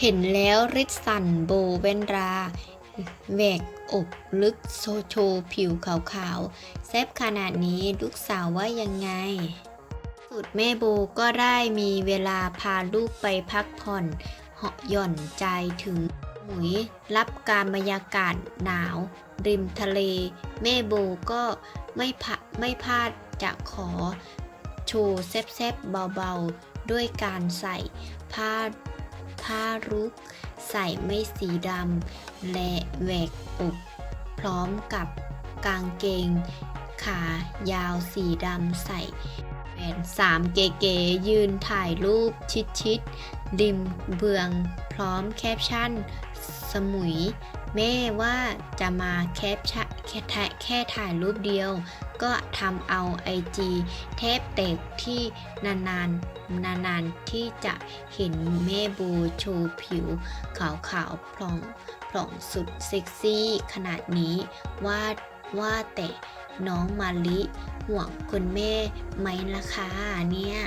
เห็นแล้วริดสันโบเวนราแหวกอกลึกโซโชผิวขาวๆแซบขนาดนี้ลูกสาวว่ายังไง สุดแม่โบก็ได้มีเวลาพาลูกไปพักผ่อนเหาะหย่อนใจถึงหมุยรับการบรรยากาศหนาว ริมทะเล แม่โบก็ไม่พไม่พลาดจะขอ โชว์แซบๆเบาๆ ด้วยการใส่ผ้า ผ้ารุก ใส่ไม่สีดำและแหวกอก พร้อมกับกางเกง ขายาวสีดำใส่แหวนสามเก๋ๆยืนถ่ายรูปชิดๆริมเบือง พร้อมแคปชั่น สมุย แม่ว่าจะมาแคปชั่นแค่ถ่ายแค่ถ่ายรูปเดียว ก็ทำเอาไอจีแทบแตกที่นานๆ นานๆ ที่จะเห็นแม่บูโชว์ผิว ขาวๆพล่องพล่องสุดเซ็กซี่ขนาดนี้ว่าว่าแต่น้องมาลิห่วงคุณแม่ไหมล่ะคะเนี่ย